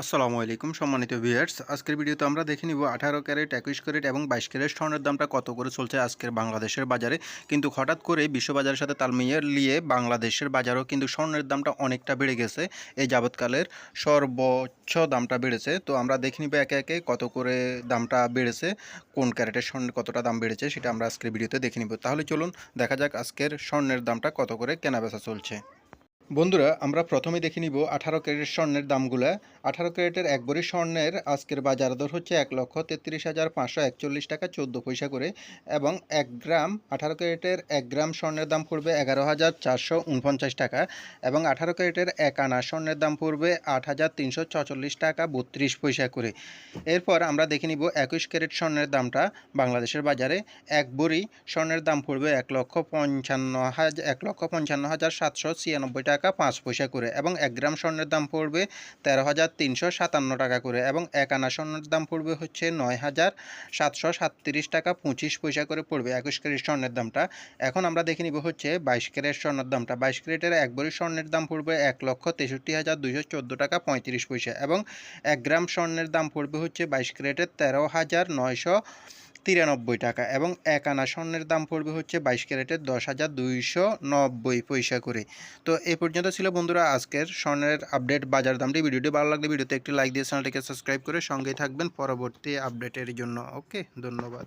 আসসালামু আলাইকুম সম্মানিত ভিউয়ার্স। আজকের ভিডিওতে আমরা দেখে নিব আঠারো ক্যারেট, একুশ ক্যারেট এবং বাইশ ক্যারেট স্বর্ণের দামটা কত করে চলছে আজকের বাংলাদেশের বাজারে। কিন্তু হঠাৎ করে বিশ্ববাজারের সাথে তাল মিলিয়ে বাংলাদেশের বাজারও কিন্তু স্বর্ণের দামটা অনেকটা বেড়ে গেছে। এই যাবৎকালের সর্বোচ্চ দামটা বেড়েছে। তো আমরা দেখে নিব একে একে কত করে দামটা বেড়েছে, কোন ক্যারেটের স্বর্ণের কতটা দাম বেড়েছে সেটা আমরা আজকের ভিডিওতে দেখে নিব। তাহলে চলুন দেখা যাক আজকের স্বর্ণের দামটা কত করে কেনাবেচা চলছে। বন্ধুরা, আমরা প্রথমে দেখে নিব আঠারো ক্যারেটের স্বর্ণের দামগুলো। আঠারো ক্যারেটের এক ভরি স্বর্ণের আজকের বাজার দর হচ্ছে এক লক্ষ তেত্রিশ হাজার পাঁচশো একচল্লিশ টাকা চোদ্দ পয়সা করে এবং এক গ্রাম, আঠারো ক্যারেটের এক গ্রাম স্বর্ণের দাম পড়বে এগারো হাজার চারশো উনপঞ্চাশ টাকা এবং আঠারো ক্যারেটের এক আনা স্বর্ণের দাম পড়বে আট হাজার তিনশো ছচল্লিশ টাকা বত্রিশ পয়সা করে। এরপর আমরা দেখে নিব একুশ ক্যারেট স্বর্ণের দামটা। বাংলাদেশের বাজারে এক বড়ি স্বর্ণের দাম পড়বে এক লক্ষ পঞ্চান্ন হাজার এক লক্ষ পঞ্চান্ন হাজার সাতশো ছিয়ানব্বই টাকা পাঁচ পয়সা করে এবং এক গ্রাম স্বর্ণের দাম পড়বে তেরো হাজার তিনশো সাতান্ন টাকা করে এবং এক আনা স্বর্ণের দাম পড়বে হচ্ছে নয় হাজার সাতশো সাতত্রিশ টাকা পঁচিশ পয়সা করে পড়বে। একুশ ক্যারেট স্বর্ণের দামটা। এখন আমরা দেখে নিব হচ্ছে বাইশ ক্যারেট স্বর্ণের দামটা। বাইশ ক্যারেটের এক ভরি স্বর্ণের দাম পড়বে এক লক্ষ তেষট্টি হাজার দুইশো চোদ্দ টাকা পঁয়ত্রিশ পয়সা এবং এক গ্রাম স্বর্ণের দাম পড়বে হচ্ছে বাইশ ক্যারেটের তেরো হাজার নয়শো তিরানব্বই টাকা এবং এক আনা স্বর্ণের দাম পড়বে হচ্ছে বাইশ ক্যারেটের দশ হাজার দুইশো নব্বই পয়সা করে। তো এ পর্যন্ত ছিল বন্ধুরা আজকের স্বর্ণের আপডেট বাজার দামটি। ভিডিওটি ভালো লাগলে ভিডিওতে একটি লাইক দিয়ে চ্যানেলটিকে সাবস্ক্রাইব করে সঙ্গে থাকবেন পরবর্তী আপডেটের জন্য। ওকে, ধন্যবাদ।